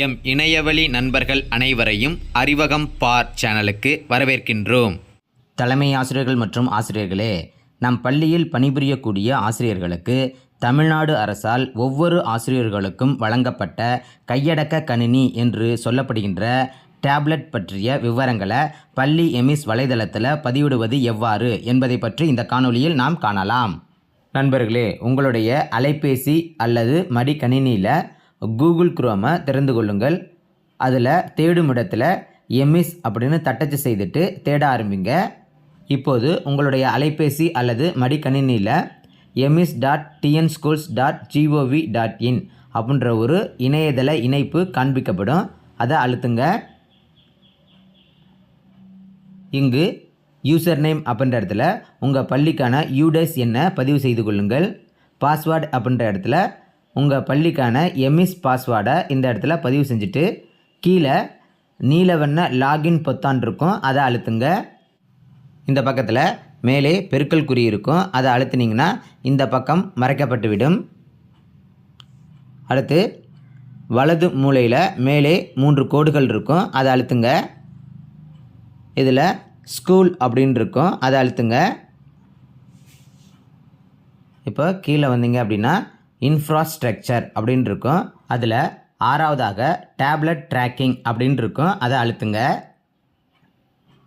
M இணையவழி நண்பர்கள் அனைவரையும் அறிவகம் பார் சேனலுக்கு வரவேற்கின்றோம். தலைமை ஆசிரியர்கள் மற்றும் ஆசிரியர்களே நம் பள்ளியில் பணிபுரியக்கூடிய ஆசிரியர்களுக்கு தமிழ்நாடு அரசால் ஒவ்வொரு ஆசிரியர்களுக்கும் வழங்கப்பட்ட கையடக்க கணினி என்று சொல்லப்படுகின்ற டேப்லெட் பற்றிய விவரங்களை பள்ளி எமிஸ் வலைதளத்தில் பதிவிடுவது எவ்வாறு என்பதை பற்றி இந்த காணொலியில் நாம் காணலாம். நண்பர்களே உங்களுடைய அலைபேசி அல்லது மடிக்கணினியில் கூகுள் குரோமை திறந்து கொள்ளுங்கள். அதில் தேடும் இடத்துல எம்இஸ் அப்படின்னு தட்டச்சு செய்துட்டு தேட ஆரம்பிங்க. இப்போது உங்களுடைய அலைபேசி அல்லது மடிக்கணினியில் EMIS dot TN schools dot GOV dot in அப்படின்ற ஒரு இணையதள இணைப்பு காண்பிக்கப்படும். அதை அழுத்துங்க. இங்கு யூசர் நேம் அப்படின்ற இடத்துல உங்கள் பள்ளிக்கான யூடேஸ் எண்ணை பதிவு செய்து கொள்ளுங்கள். பாஸ்வேர்டு அப்படின்ற இடத்துல உங்கள் பள்ளிக்கான எம்இஸ் பாஸ்வேர்டை இந்த இடத்துல பதிவு செஞ்சுட்டு கீழே நீல வண்ண லாகின் பொத்தான் இருக்கும். அதை அழுத்துங்க. இந்த பக்கத்தில் மேலே பெருக்கல் குறி இருக்கும். அதை அழுத்துனீங்கன்னா இந்த பக்கம் மறைக்கப்பட்டுவிடும். அடுத்து வலது மூலையில் மேலே மூன்று கோடுகள் இருக்கும். அதை அழுத்துங்க. இதில் ஸ்கூல் அப்படின்னு இருக்கும். அதை அழுத்துங்க. இப்போ கீழே வந்தீங்க அப்படின்னா இன்ஃப்ராஸ்ட்ரக்சர் அப்படின்னு இருக்கும் அதில் ஆறாவதாக டேப்லெட் ட்ராக்கிங் அப்படின்னு இருக்கும் அதை அழுத்துங்க.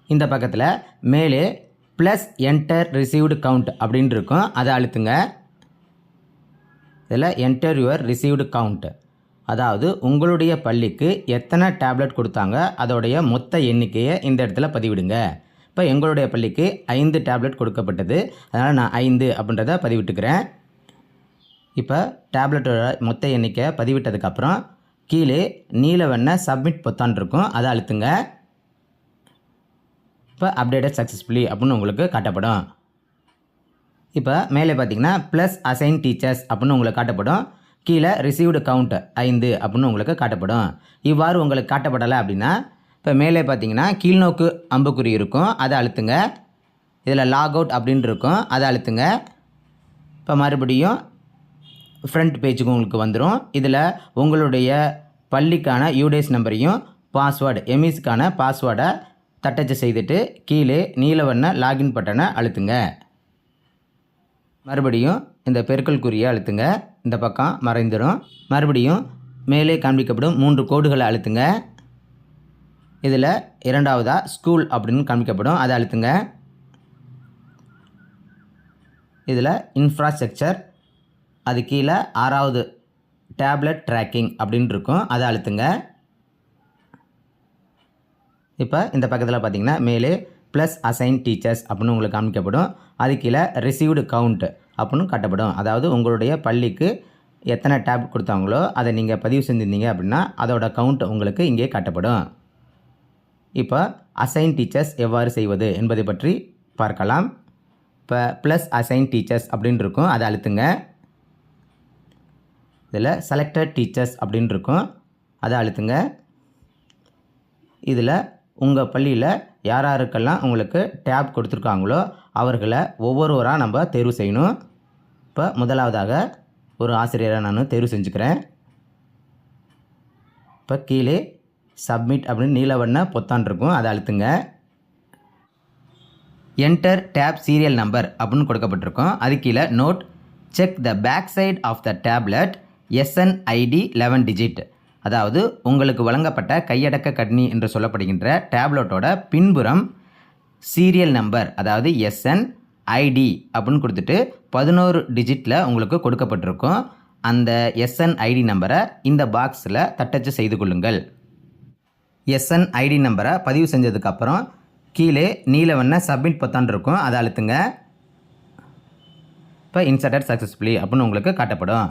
இந்த பக்கத்தில் மேலே ப்ளஸ் என்டர் ரிசீவ்டு கவுண்ட் அப்படின்னு இருக்கும் அதை அழுத்துங்க. இதில் என்டர் யுவர் ரிசீவ்டு கவுண்ட் அதாவது உங்களுடைய பள்ளிக்கு எத்தனை டேப்லெட் கொடுத்தாங்க அதோடைய மொத்த எண்ணிக்கையை இந்த இடத்துல பதிவிடுங்க. இப்போ எங்களுடைய பள்ளிக்கு ஐந்து டேப்லெட் கொடுக்கப்பட்டது. அதனால் நான் ஐந்து அப்படின்றத பதிவிட்டுக்கிறேன். இப்போ டேப்லெட்டோட மொத்த எண்ணிக்கை பதிவிட்டதுக்கப்புறம் கீழே நீல வண்ண சப்மிட் பொத்தான் இருக்கும். அதை அழுத்துங்க. இப்போ அப்டேட்டட் சக்ஸஸ்ஃபுல்லி அப்படின்னு உங்களுக்கு காட்டப்படும். இப்போ மேலே பார்த்தீங்கன்னா ப்ளஸ் அசைன் டீச்சர்ஸ் அப்படின்னு உங்களுக்கு காட்டப்படும். கீழே ரிசீவ்டு கவுண்ட் ஐந்து அப்படின்னு உங்களுக்கு காட்டப்படும். இவ்வாறு உங்களுக்கு காட்டப்படலை அப்படின்னா இப்போ மேலே பார்த்தீங்கன்னா கீழ்நோக்கு அம்புக்குறி இருக்கும். அதை அழுத்துங்க. இதில் லாக் அவுட் அப்படின்னு இருக்கும். அதை அழுத்துங்க. இப்போ மறுபடியும் ஃப்ரண்ட் பேஜுக்கு உங்களுக்கு வந்துடும் இதில் உங்களுடைய பள்ளிக்கான யூடேஸ் நம்பரையும் பாஸ்வேர்டு எம்இஸ்க்கான பாஸ்வேர்டை தட்டச்சு செய்துட்டு கீழே நீலவண்ண லாகின் பட்டனை அழுத்துங்க. மறுபடியும் இந்த பெருக்கல் குறியை அழுத்துங்க. இந்த பக்கம் மறைந்துடும் மறுபடியும் மேலே காண்பிக்கப்படும் மூன்று கோடுகளை அழுத்துங்க. இதில் இரண்டாவதாக ஸ்கூல் அப்படின்னு காண்பிக்கப்படும். அதை அழுத்துங்க. இதில் இன்ஃப்ராஸ்ட்ரக்சர் அது கீழே ஆறாவது டேப்லெட் ட்ராக்கிங் அப்படின்னு இருக்கும். அதை அழுத்துங்க. இப்போ இந்த பக்கத்தில் பார்த்தீங்கன்னா மேலே ப்ளஸ் அசைன் டீச்சர்ஸ் அப்படின்னு உங்களுக்கு காமிக்கப்படும். அது கீழே ரிசீவ்டு கவுண்ட் அப்படின்னு காட்டப்படும். அதாவது உங்களுடைய பள்ளிக்கு எத்தனை டேப் கொடுத்தாங்களோ அதை நீங்கள் பதிவு செஞ்சுருந்தீங்க அப்படின்னா அதோட கவுண்ட் உங்களுக்கு இங்கே காட்டப்படும். இப்போ அசைன் டீச்சர்ஸ் எவ்வாறு செய்வது என்பதை பற்றி பார்க்கலாம். இப்போ ப்ளஸ் அசைன் டீச்சர்ஸ் அப்படின்னு இருக்கும். அதை அழுத்துங்க. இதில் செலக்டட் டீச்சர்ஸ் அப்படின்னு இருக்கும். அதை அழுத்துங்க. இதில் உங்கள் பள்ளியில் யார் யாருக்கெல்லாம் உங்களுக்கு டேப் கொடுத்துருக்காங்களோ அவர்களை ஒவ்வொருவராக நம்ம தேர்வு செய்யணும். இப்போ முதலாவதாக ஒரு ஆசிரியரை நான் தேர்வு செஞ்சுக்கிறேன். இப்போ கீழே சப்மிட் அப்படின்னு நீல வண்ண பொத்தான் இருக்கும். அதை அழுத்துங்க. என்டர் டேப் சீரியல் நம்பர் அப்படின்னு கொடுக்கப்பட்டிருக்கும். அது கீழே note check the back side of the tablet SNID eleven digit அதாவது உங்களுக்கு வழங்கப்பட்ட கையடக்க கட்னி என்று சொல்லப்படுகின்ற டேப்லெட்டோட பின்புறம் சீரியல் நம்பர் அதாவது எஸ்என் ஐடி அப்படின்னு கொடுத்துட்டு பதினோரு டிஜிட்டில் உங்களுக்கு கொடுக்கப்பட்டிருக்கும். அந்த எஸ்என் ஐடி நம்பரை இந்த பாக்ஸில் தட்டச்சு செய்து கொள்ளுங்கள். எஸ்என் ஐடி நம்பரை பதிவு செஞ்சதுக்கப்புறம் கீழே நீல வண்ண சப்மிட் பொத்தான் இருக்கும். அதை அழுத்துங்க. இப்போ இன்சர்டட் சக்ஸஸ்ஃபுல்லி அப்படின்னு உங்களுக்கு காட்டப்படும்.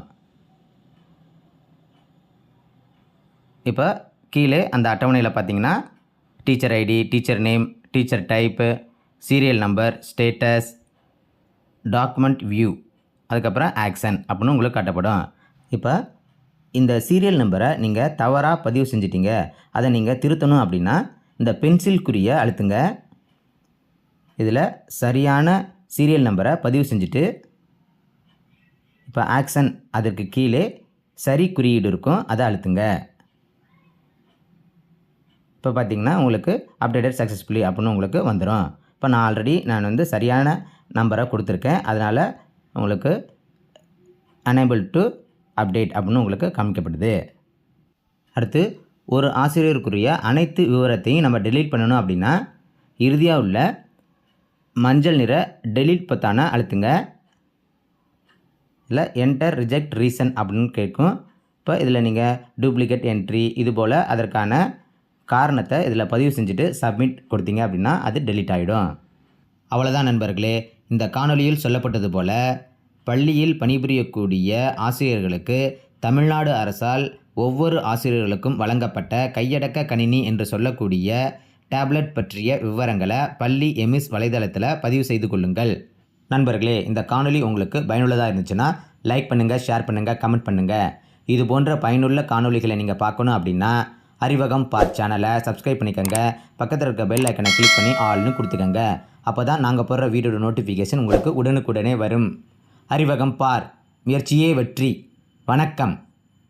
இப்போ கீழே அந்த அட்டவணையில் பார்த்தீங்கன்னா teacher ID teacher name teacher type serial number status document view அதுக்கப்புறம் ஆக்ஷன் அப்படின்னு உங்களுக்கு காட்டப்படும். இப்போ இந்த சீரியல் நம்பரை நீங்கள் தவறாக பதிவு செஞ்சிட்டிங்க. அதை நீங்கள் திருத்தணும் அப்படின்னா இந்த பென்சில் குறியை அழுத்துங்க. இதில் சரியான சீரியல் நம்பரை பதிவு செஞ்சுட்டு இப்போ ஆக்ஷன் அதற்கு கீழே சரி குறியீடு இருக்கும் அதை அழுத்துங்க. இப்போ பார்த்தீங்கன்னா உங்களுக்கு அப்டேட்டட் சக்ஸஸ்ஃபுல்லி அப்படின்னு உங்களுக்கு வந்துடும் இப்போ நான் ஆல்ரெடி நான் வந்து சரியான நம்பரை கொடுத்துருக்கேன். அதனால் உங்களுக்கு அனேபிள் டு அப்டேட் அப்படின்னு உங்களுக்கு காமிக்கப்படுது. அடுத்து ஒரு ஆசிரியருக்குரிய அனைத்து விவரத்தையும் நம்ம டெலீட் பண்ணணும் அப்படின்னா இறுதியாக உள்ள மஞ்சள் நிற டெலீட் பத்தான அழுத்துங்க. இல்லை என்டர் ரிஜெக்ட் ரீசன் அப்படின்னு கேட்கும். இப்போ இதில் நீங்கள் டூப்ளிகேட் என்ட்ரி இது போல் அதற்கான காரணத்தை இதில் பதிவு செஞ்சுட்டு சப்மிட் கொடுத்தீங்க அப்படின்னா அது டெலிட் ஆகிடும் அவ்வளோதான் நண்பர்களே. இந்த காணொலியில் சொல்லப்பட்டது போல் பள்ளியில் பணிபுரியக்கூடிய ஆசிரியர்களுக்கு தமிழ்நாடு அரசால் ஒவ்வொரு ஆசிரியர்களுக்கும் வழங்கப்பட்ட கையடக்க கணினி என்று சொல்லக்கூடிய டேப்லெட் பற்றிய விவரங்களை பள்ளி எமிஸ் வலைதளத்தில் பதிவு செய்து கொள்ளுங்கள். நண்பர்களே இந்த காணொலி உங்களுக்கு பயனுள்ளதாக இருந்துச்சுன்னா லைக் பண்ணுங்கள் ஷேர் பண்ணுங்கள் கமெண்ட் பண்ணுங்கள் இது போன்ற பயனுள்ள காணொளிகளை நீங்கள் பார்க்கணும் அப்படின்னா அறிவகம் பார் சேனலை சப்ஸ்கிரைப் பண்ணிக்கோங்க. பக்கத்தில் இருக்க பெல் ஐக்கனை கிளிக் பண்ணி ஆல்னு கொடுத்துக்கோங்க. அப்போ தான் நாங்கள் போடுற வீடியோட நோட்டிஃபிகேஷன் உங்களுக்கு உடனுக்குடனே வரும். அறிவகம் பார் முயற்சியே வெற்றி. வணக்கம்.